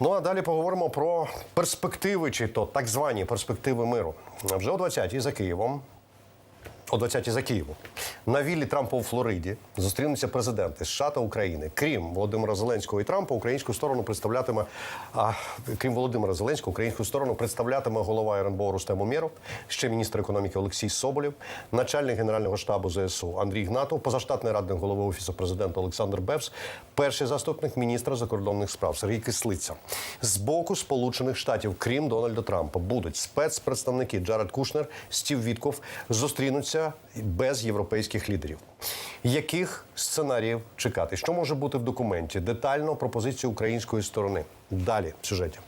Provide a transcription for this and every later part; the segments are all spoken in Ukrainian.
Ну а далі поговоримо про перспективи, чи то так звані перспективи миру. Вже о 20-й за Києвом. О 20-й за Києвом. На віллі Трампа у Флориді зустрінуться президенти США та України. Крім Володимира Зеленського і Трампа, українську сторону представлятиме, а, крім Володимира Зеленського, українську сторону представлятиме голова РНБО Рустем Умєров, ще міністр економіки Олексій Соболєв, начальник генерального штабу ЗСУ Андрій Гнатов, позаштатний радник голови офісу президента Олександр Бевс, перший заступник міністра закордонних справ Сергій Кислиця. З боку Сполучених Штатів, крім Дональда Трампа, будуть спецпредставники Джаред Кушнер, Стів Вітков зустрінуться без європейських лідерів. Яких сценаріїв чекати? Що може бути в документі? Детально пропозицію української сторони. Далі в сюжеті.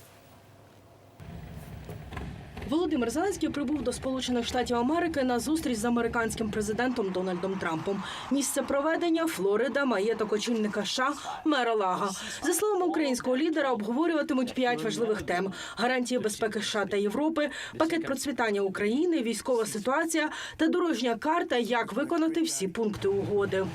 Володимир Зеленський прибув до Сполучених Штатів Америки на зустріч з американським президентом Дональдом Трампом. Місце проведення Флорида, маєток очільника США Мера Лага. За словами українського лідера, обговорюватимуть п'ять важливих тем: гарантії безпеки США та Європи, пакет процвітання України, військова ситуація та дорожня карта, як виконати всі пункти угоди.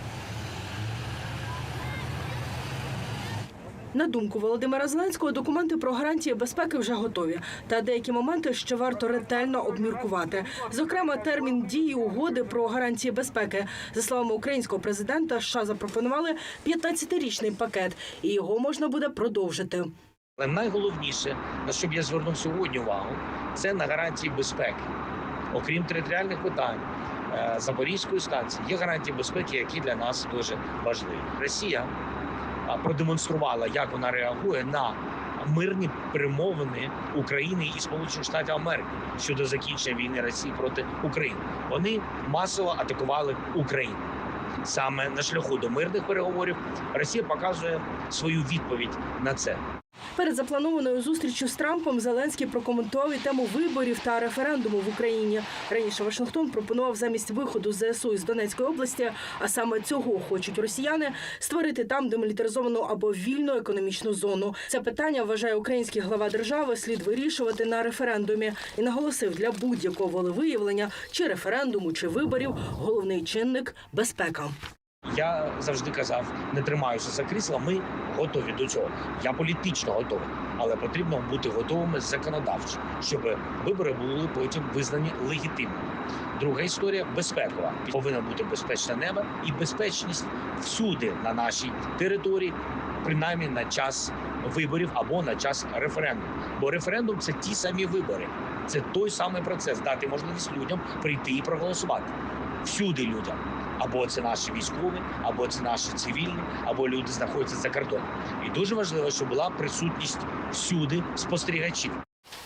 На думку Володимира Зеленського, документи про гарантії безпеки вже готові, та деякі моменти ще варто ретельно обміркувати. Зокрема, термін дії угоди про гарантії безпеки. За словами українського президента, США запропонували 15-річний пакет, і його можна буде продовжити. Але найголовніше, на що б я звернув сьогодні увагу, це на гарантії безпеки. Окрім територіальних питань е, Запорізької станції, є гарантії безпеки, які для нас дуже важливі. Росія продемонструвала, як вона реагує на мирні перемовини України і Сполучених Штатів Америки щодо закінчення війни Росії проти України. Вони масово атакували Україну. Саме на шляху до мирних переговорів Росія показує свою відповідь на це. Перед запланованою зустрічю з Трампом Зеленський прокоментував і тему виборів та референдуму в Україні. Раніше Вашингтон пропонував замість виходу ЗСУ із Донецької області, а саме цього хочуть росіяни створити там демілітаризовану або вільну економічну зону. Це питання вважає український глава держави слід вирішувати на референдумі і наголосив для будь-якого волевиявлення чи референдуму, чи виборів головний чинник безпека. Я завжди казав, не тримаюся за крісла. Ми готові до цього. Я політично готовий, але потрібно бути готовими законодавчо, щоб вибори були потім визнані легітимними. Друга історія безпекова. Повинно бути безпечне небо і безпечність всюди на нашій території, принаймні на час виборів або на час референдуму. Бо референдум це ті самі вибори. Це той самий процес дати можливість людям прийти і проголосувати всюди людям. Або це наші військові, або це наші цивільні, або люди знаходяться за кордоном. І дуже важливо, щоб була присутність всюди спостерігачів.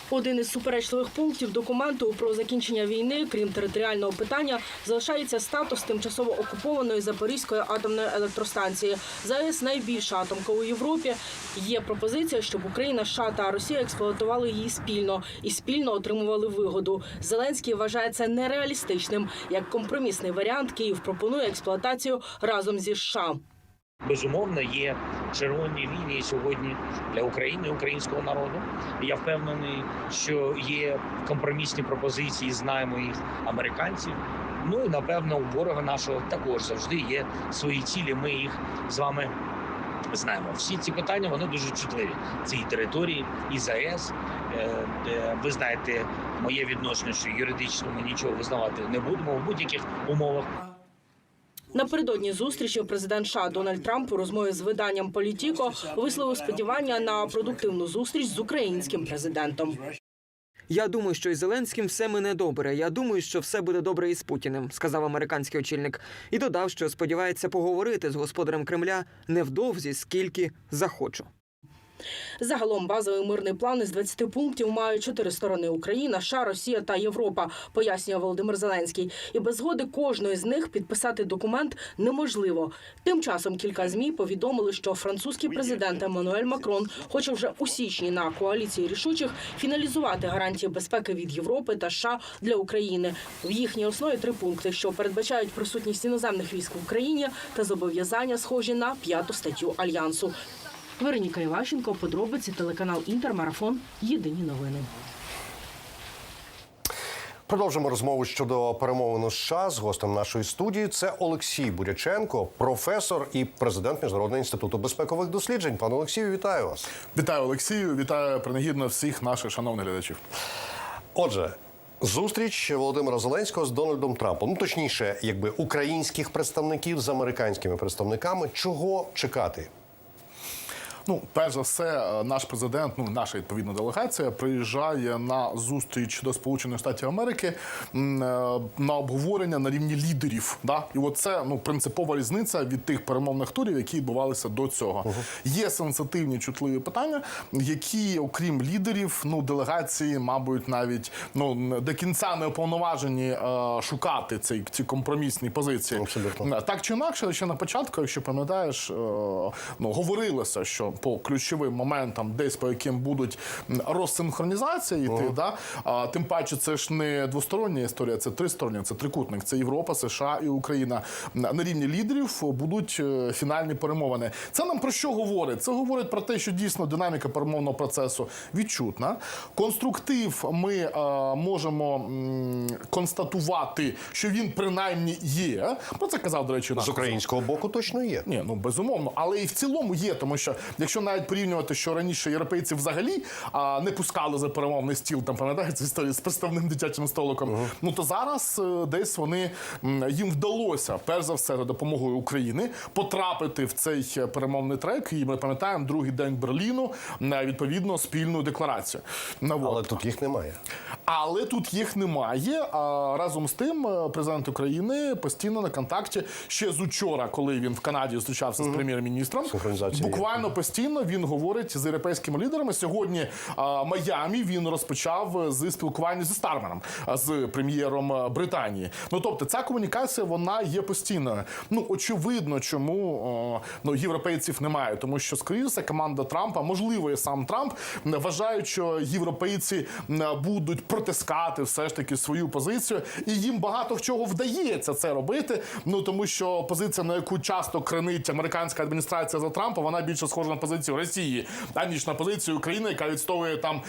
Один із суперечливих пунктів документу про закінчення війни, крім територіального питання, залишається статус тимчасово окупованої Запорізької атомної електростанції. ЗАЕС найбільша атомка у Європі. Є пропозиція, щоб Україна, США та Росія експлуатували її спільно і спільно отримували вигоду. Зеленський вважає це нереалістичним. Як компромісний варіант, Київ пропонує експлуатацію разом зі США. Безумовно, є червоні лінії сьогодні для України, українського народу. Я впевнений, що є компромісні пропозиції, знаємо їх американців. Ну і напевно у ворога нашого також завжди є свої цілі. Ми їх з вами знаємо. Всі ці питання вони дуже чутливі. Це і території, і ЗАЕС. Е, Ви знаєте, моє відношення, що юридично ми нічого визнавати не будемо в будь-яких умовах. Напередодні зустрічі президент США Дональд Трамп у розмові з виданням Політіко висловив сподівання на продуктивну зустріч з українським президентом. Я думаю, що із Зеленським все мене добре. Я думаю, що все буде добре із Путіним, сказав американський очільник, і додав, що сподівається поговорити з господарем Кремля невдовзі, скільки захочу. Загалом базовий мирний план із 20 пунктів мають чотири сторони: Україна, США, Росія та Європа, пояснює Володимир Зеленський. І без згоди кожної з них підписати документ неможливо. Тим часом кілька змі повідомили, що французький президент Еммануель Макрон хоче вже у січні на коаліції рішучих фіналізувати гарантії безпеки від Європи та США для України. В їхній основі три пункти, що передбачають присутність іноземних військ в Україні та зобов'язання, схожі на п'яту статтю альянсу. Вероніка Іващенко, подробиці, телеканал Інтермарафон. Єдині новини. Продовжимо розмову щодо перемовин у США з гостем нашої студії. Це Олексій Буряченко, професор і президент Міжнародного інституту безпекових досліджень. Пане Олексію, вітаю вас. Вітаю Олексію, вітаю принагідно всіх наших шановних глядачів. Отже, зустріч Володимира Зеленського з Дональдом Трампом. Ну точніше, якби українських представників з американськими представниками. Чого чекати? Ну, перш за все, е, наш президент, ну наша відповідна делегація, приїжджає на зустріч до Сполучених Штатів Америки е, на обговорення на рівні лідерів. Да? І от це ну принципова різниця від тих перемовних турів, які відбувалися до цього. Є сенситивні чутливі питання, які, окрім лідерів, ну делегації, мабуть, навіть ну до кінця не уповноважені е, шукати ці, ці компромісні позиції. Абсолютно. Так чи інакше, ще на початку, якщо пам'ятаєш, е, ну говорилося, що по ключовим моментам, десь по яким будуть м, розсинхронізації йти, да? а, тим паче це ж не двостороння історія, це тристороння, це трикутник. Це Європа, США і Україна. На рівні лідерів будуть е, фінальні перемовини. Це нам про що говорить? Це говорить про те, що дійсно динаміка перемовного процесу відчутна. Конструктив ми е, можемо м, констатувати, що він принаймні є. Про це казав, до речі, З українського боку точно є. ні, ну безумовно, але і в цілому є, тому що якщо навіть порівнювати, що раніше європейці взагалі а, не пускали за перемовний стіл, там пам'ятаєте історію з представним дитячим столиком. Ну то зараз е, десь вони їм вдалося перш за все за допомогою України потрапити в цей е, перемовний трек. І ми пам'ятаємо другий день Берліну на відповідно спільну декларацію. Ну, от. Але тут їх немає. Але тут їх немає. А разом з тим, е, президент України постійно на контакті ще з учора, коли він в Канаді зустрічався з прем'єр-міністром. Синхронізація є. Буквально постійно він говорить з європейськими лідерами. Сьогодні а, Майамі він розпочав з спілкування зі Стармером, з прем'єром Британії. Ну тобто, ця комунікація вона є постійною. Ну очевидно, чому о, ну європейців немає, тому що скоріше команда Трампа, можливо, і сам Трамп м, вважають, що європейці будуть протискати все ж таки свою позицію, і їм багато в чого вдається це робити. Ну тому що позиція, на яку часто кренить американська адміністрація за Трампа, вона більше схожа на позицію Росії, аніж на позицію України, яка відстоює там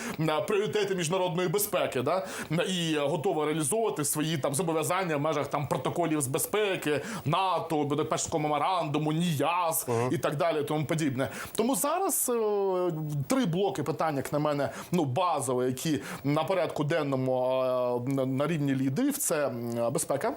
пріоритети міжнародної безпеки, да і готова реалізовувати свої там зобов'язання в межах там протоколів з безпеки, НАТО, Будапештського меморандуму, НІЯЗ і так далі, тому подібне. Тому зараз е, три блоки питань, як на мене, ну базові, які на порядку денному на- на рівні лідерів, це безпека.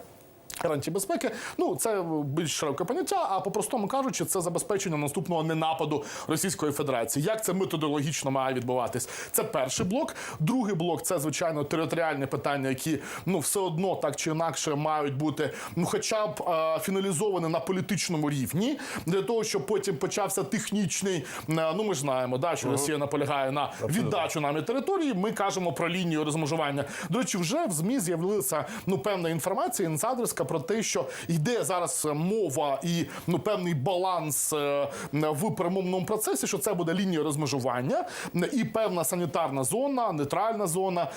Гарантії безпеки, ну це більш широке поняття. А по-простому кажучи, це забезпечення наступного ненападу Російської Федерації. Як це методологічно має відбуватись? Це перший блок. Другий блок це звичайно територіальні питання, які ну все одно так чи інакше мають бути, ну хоча б е, фіналізовані на політичному рівні, для того, щоб потім почався технічний. е, ну ми ж знаємо, да, що Росія наполягає на віддачу нами території. Ми кажемо про лінію розмежування. До речі, вже в змі з'явилася ну певна інформація, інсайдерська про те, що йде зараз мова і ну певний баланс е, в перемовному процесі, що це буде лінія розмежування і певна санітарна зона, нейтральна зона,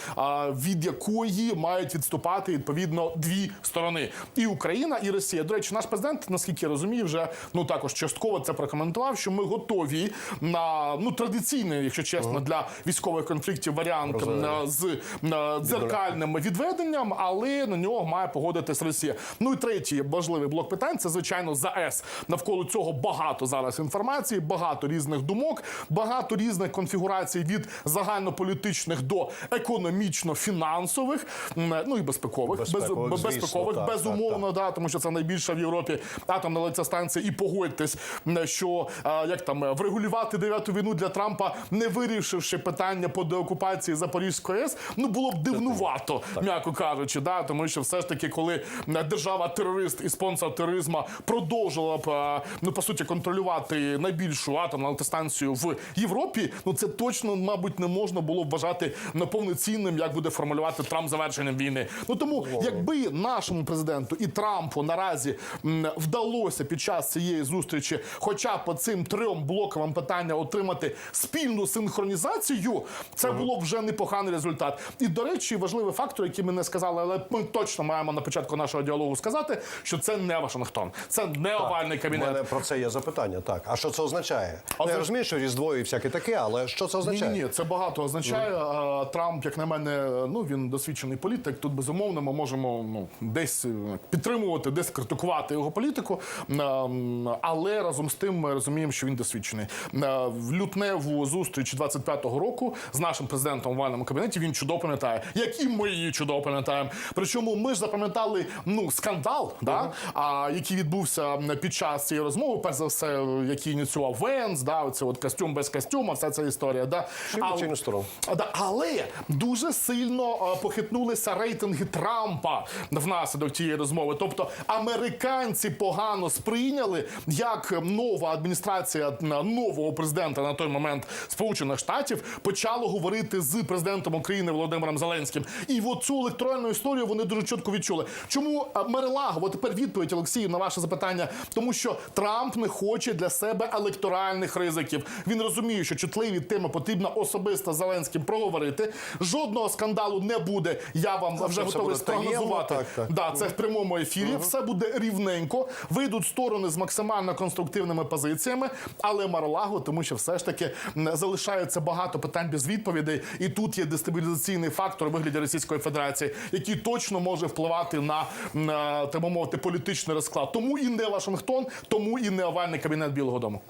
від якої мають відступати відповідно дві сторони: і Україна, і Росія. До речі, наш президент, наскільки я розумію, вже ну також частково це прокоментував, що ми готові на ну традиційний, якщо чесно, для військових конфліктів варіант е, з е, дзеркальним відведенням, але на нього має погодитись Росія. Ну і третій важливий блок питань це звичайно ЗАЕС. Навколо цього багато зараз інформації, багато різних думок, багато різних конфігурацій від загальнополітичних до економічно-фінансових, ну і безпекових, Безпекових, Без- звісно, безпекових, так, безумовно, да, тому що це найбільша в Європі атомна електростанція. І погодьтесь, що як там е, врегулювати дев'яту війну для Трампа, не вирішивши питання по деокупації Запорізької АЕС, ну було б дивнувато, м'яко кажучи, да, тому що все ж таки, коли держава-терорист і спонсор тероризму продовжувала б а, ну по суті контролювати найбільшу атомну електростанцію в Європі, ну це точно, мабуть, не можна було б вважати ну, повноцінним, як буде формулювати Трамп завершенням війни. Ну тому, якби нашому президенту і Трампу наразі вдалося під час цієї зустрічі, хоча б по цим трьом блоковим питання отримати спільну синхронізацію, це було б вже непоганий результат. І до речі, важливий фактор, який ми не сказали, але ми точно маємо на початку нашого діалогу діалогу сказати, що це не Вашингтон, це не овальний У кабінет. мене про це є запитання. Так, а що це означає? Ну, я розумію, що різдво і всяке таке, але що це означає? ні, ні, це багато означає. А, Трамп, як на мене, ну він досвідчений політик. Тут безумовно ми можемо ну десь е, підтримувати, десь критикувати його політику. Але разом з тим ми розуміємо, що він досвідчений. В лютневу зустріч 25-го року з нашим президентом в овальному кабінеті він чудово пам'ятає, як і ми її чудово пам'ятаємо. Причому ми ж запам'ятали ну скандал, да, а, який відбувся під час цієї розмови. Перш за все, який ініціював Венс, да, оце от костюм без костюма, вся ця історія. Да. В? А, Да, але дуже сильно е, похитнулися рейтинги Трампа внаслідок тієї розмови. Тобто американці погано сприйняли, як нова адміністрація е, нового президента на той момент Сполучених Штатів почала говорити з президентом України Володимиром Зеленським. І от цю електронну історію вони дуже чітко відчули. Чому Мерелаго? От тепер відповідь Олексію на ваше запитання, тому що Трамп не хоче для себе електоральних ризиків. Він розуміє, що чутливі теми потрібно особисто Зеленським проговорити. Жодного скандалу не буде. Я вам вже готовий спрогнозувати. так, так. Да, це в прямому ефірі. Все буде рівненько. Вийдуть сторони з максимально конструктивними позиціями, але Марлаго, тому що все ж таки залишається багато питань без відповідей. І тут є дестабілізаційний фактор у вигляді Російської Федерації, який точно може впливати на, на так мовити політичний розклад. Тому і не Вашингтон, тому і не овальний кабінет Білого Дому.